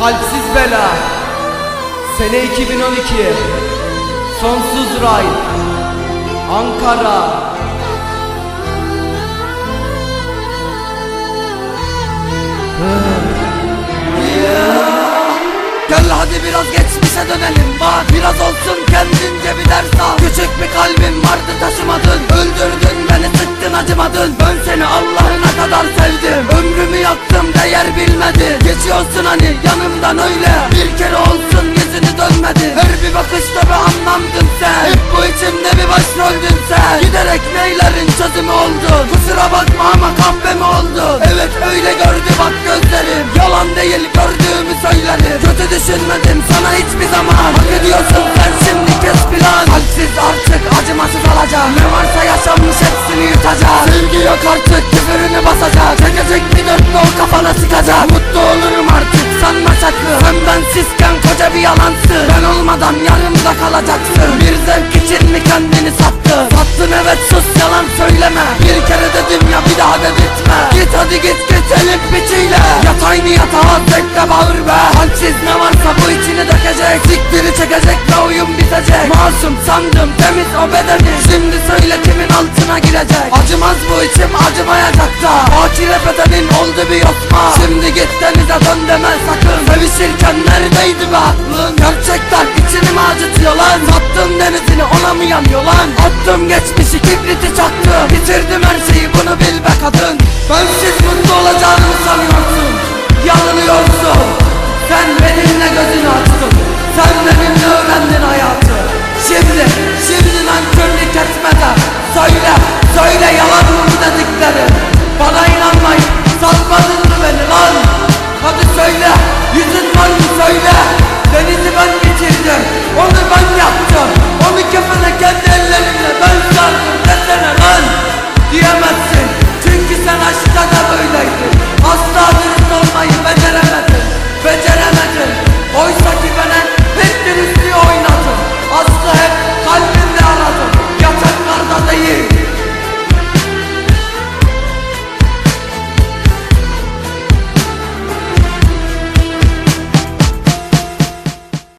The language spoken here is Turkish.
Kalpsiz bela. Sene 2012 Sonsuz Ray. Ankara. Gel hadi biraz geçmişe dönelim. Bak Biraz olsun Ömrümü yaktım değer bilmedi. Geçiyorsun hani yanımdan öyle. Bir kere olsun yüzünü dönmedi. Her bir bakışta bir anlamdın sen. Hep bu içimde bir başroldün sen. Giderek neylerin çözümü oldu? Kusura bakma ama kahve mi oldu? Evet öyle gördü bak gözlerim. Yalan değil gördüğümü söylerim Kötü düşünmedim sana hiçbir zaman. Hak ediyorsun sen şimdi kes plan. Kalpsiz artık acımasız alacağım Ne varsa yaşanmış hepsini yutacağım. Sevgi yok artık küfürünü basacak Sattın evet sus yalan söyleme. Bir kere dedim ya bir daha dedirtme Git hadi git git elin biçiyle Yat aynı yatağa zevkle bağır be. Halsiz ne varsa bu içini dökecek. Siktiri çekecek ve oyun bitecek. Masum sandım temiz o bedeni. Şimdi söyle kimin altına girecek? Acımaz bu içim acımayacak aklım Sevişirken neredeydi be aklın? Gerçekler içini acıtıyor lan Sattım denizini ona mı yanıyor lan Attım geçmişi kibriti çaktı Bitirdim her şeyi bunu bil be kadın. Bensiz mutlu olacağını mı sanıyorsun. Yanılıyorsun. Sen benimle gözünü açtın. Sen benimle